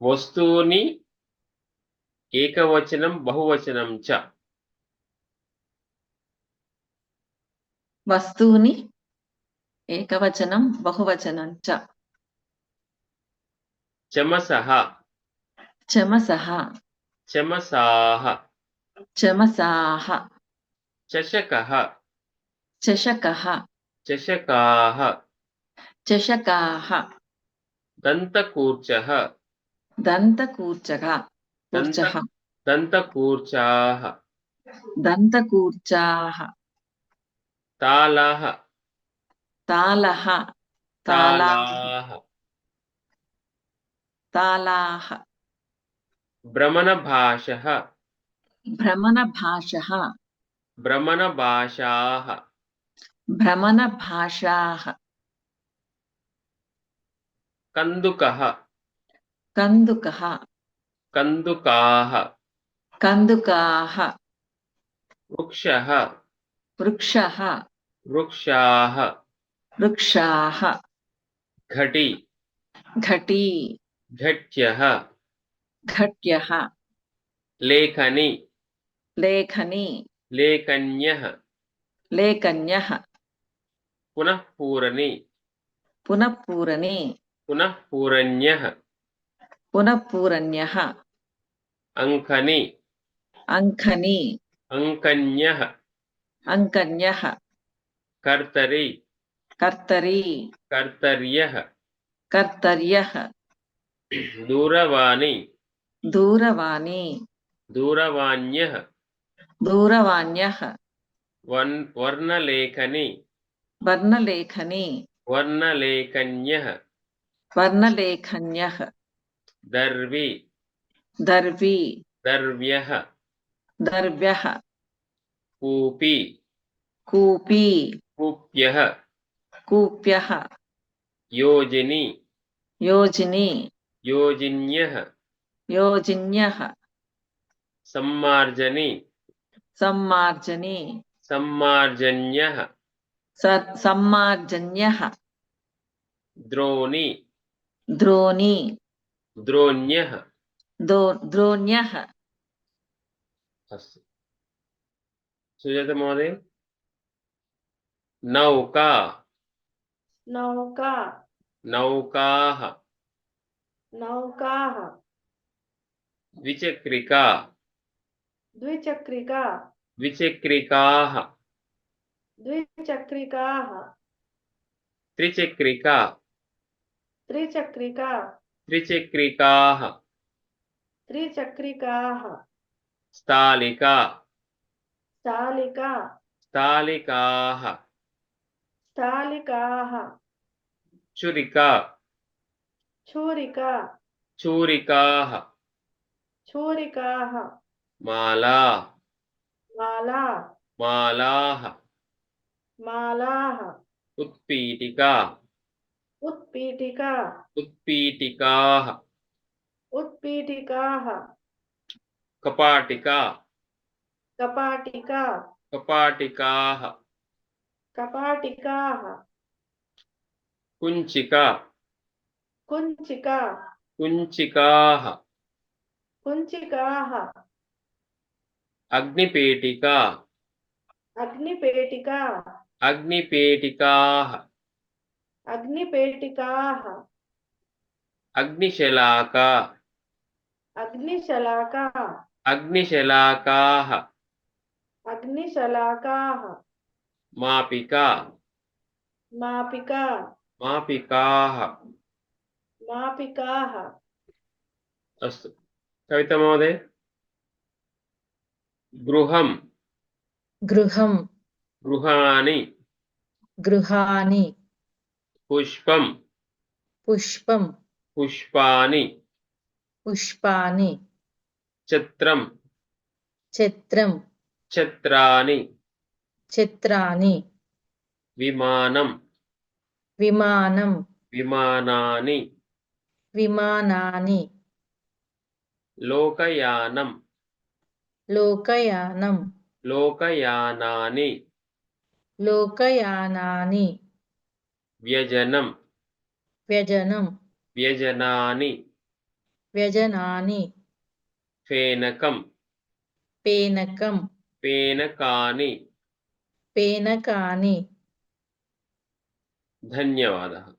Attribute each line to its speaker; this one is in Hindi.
Speaker 1: వస్తూని ఏకవచనం బహువచనం చ.
Speaker 2: వస్తూని ఏకవచనం బహువచనం చ.
Speaker 1: చమసః
Speaker 2: చమసః
Speaker 1: చమసాః
Speaker 2: చమసాః
Speaker 1: చషకः
Speaker 2: చషకः
Speaker 1: చషకాः
Speaker 2: చషకాः
Speaker 1: దంతకూర్చः
Speaker 2: दन्तकूर्चः। कूर्चः।
Speaker 1: दन्तकूर्चाः।
Speaker 2: दन्तकूर्चाः।
Speaker 1: तालाः।
Speaker 2: तालः। तालाः।
Speaker 1: तालाः।
Speaker 2: भ्रमणभाषः।
Speaker 1: भ्रमणभाषः।
Speaker 2: भ्रमणभाषाः।
Speaker 1: भ्रमणभाषाः।
Speaker 2: कन्दुकः।
Speaker 1: కందుకः
Speaker 2: కందుకः
Speaker 1: కందుకాः
Speaker 2: కందుకాः
Speaker 1: వృక్షः
Speaker 2: వృక్షः
Speaker 1: వృక్షాः
Speaker 2: వృక్షాः
Speaker 1: घटी
Speaker 2: घटी
Speaker 1: घट्यः
Speaker 2: घट्यः
Speaker 1: लेखनी
Speaker 2: लेखनी
Speaker 1: लेखन्यः
Speaker 2: लेखन्यः
Speaker 1: पुनः पूरणी
Speaker 2: पुनः पूरणी
Speaker 1: पुनः पूरण्यः
Speaker 2: पुनः पूरण्यः
Speaker 1: अङ्कनी।
Speaker 2: अङ्कनी।
Speaker 1: अङ्कन्यः।
Speaker 2: अङ्कन्यः।
Speaker 1: कर्तरी।
Speaker 2: कर्तरी।
Speaker 1: कर्तर्यः।
Speaker 2: कर्तर्यः।
Speaker 1: दूरवाणी।
Speaker 2: दूरवाणी।
Speaker 1: दूरवाण्यः।
Speaker 2: दूरवाण्यः।
Speaker 1: वर्णलेखनी।
Speaker 2: वर्णलेखनी।
Speaker 1: वर्णलेखन्यः।
Speaker 2: वर्णलेखन्यः।
Speaker 1: दर्वी।
Speaker 2: दर्वी।
Speaker 1: दर्व्यः।
Speaker 2: दर्व्यः।
Speaker 1: कूपी।
Speaker 2: कूपी।
Speaker 1: कूप्यः।
Speaker 2: कूप्यः।
Speaker 1: योजिनी।
Speaker 2: योजिनी।
Speaker 1: योजिन्यः।
Speaker 2: योजिन्यः।
Speaker 1: सम्मार्जनी।
Speaker 2: सम्मार्जनी।
Speaker 1: सम्मार्जन्यः।
Speaker 2: सम्मार्जन्यः।
Speaker 1: द्रोणी।
Speaker 2: द्रोणी।
Speaker 1: द्रोण्यः
Speaker 2: दो द्रोण्यः
Speaker 1: अस्तु सुजाता महोदय नौका
Speaker 3: नौका
Speaker 1: नौकाः
Speaker 3: नौकाः
Speaker 1: द्विचक्रिका
Speaker 3: द्विचक्रिका
Speaker 1: द्विचक्रिकाः
Speaker 3: द्विचक्रिकाः
Speaker 1: त्रिचक्रिका
Speaker 3: त्रिचक्रिका
Speaker 1: त्रिचक्रिकाः।
Speaker 3: त्रिचक्रिकाः।
Speaker 1: स्थालिका।
Speaker 3: स्थालिका।
Speaker 1: स्थालिकाः।
Speaker 3: स्थालिकाः।
Speaker 1: छुरिका।
Speaker 3: छुरिका।
Speaker 1: छूरिकाः।
Speaker 3: छुरिकाः।
Speaker 1: माला।
Speaker 3: माला।
Speaker 1: मालाः।
Speaker 3: मालाः।
Speaker 1: उत्पीठिका।
Speaker 3: उत्पीठिका।
Speaker 1: उत्पीठिकाः।
Speaker 3: उत्पीठिकाः।
Speaker 1: कपाटिका।
Speaker 3: कपाटिका।
Speaker 1: कपाटिकाः।
Speaker 3: कपाटिकाः।
Speaker 1: कुञ्चिका।
Speaker 3: कुञ्चिका।
Speaker 1: कुञ्चिकाः।
Speaker 3: कुञ्चिकाः।
Speaker 1: अग्निपेटिका।
Speaker 3: अग्निपेटिका।
Speaker 1: अग्निपेटिकाः।
Speaker 3: अग्निपेटिकाः।
Speaker 1: अग्निशलाका।
Speaker 3: अग्निशलाका।
Speaker 1: अग्निशलाकाः।
Speaker 3: अग्निशलाकाः।
Speaker 1: मापिका।
Speaker 3: मापिका।
Speaker 1: मापिकाः।
Speaker 3: मापिकाः।
Speaker 1: अस्तु। कविता महोदय। गृहं
Speaker 4: गृहं
Speaker 1: गृहाणि।
Speaker 4: गृहाणि।
Speaker 1: పుష్పం.
Speaker 4: పుష్పం.
Speaker 1: పుష్పాని.
Speaker 4: పుష్పాని.
Speaker 1: చిత్రం
Speaker 4: చిత్రం
Speaker 1: చిత్రాని
Speaker 4: చిత్రాని
Speaker 1: విమానం.
Speaker 4: విమానం.
Speaker 1: విమానాని.
Speaker 4: విమానాని.
Speaker 1: లోకయానం.
Speaker 4: లోకయానం.
Speaker 1: లోకయానాని.
Speaker 4: లోకయానాని.
Speaker 1: వ్యజనం.
Speaker 4: వ్యజనం.
Speaker 1: వ్యజనాని.
Speaker 4: వ్యజనాని.
Speaker 1: ఫేనకం
Speaker 4: పేనకం.
Speaker 1: పేనకాని.
Speaker 4: పేనకాని.
Speaker 1: ధన్యవాదాలు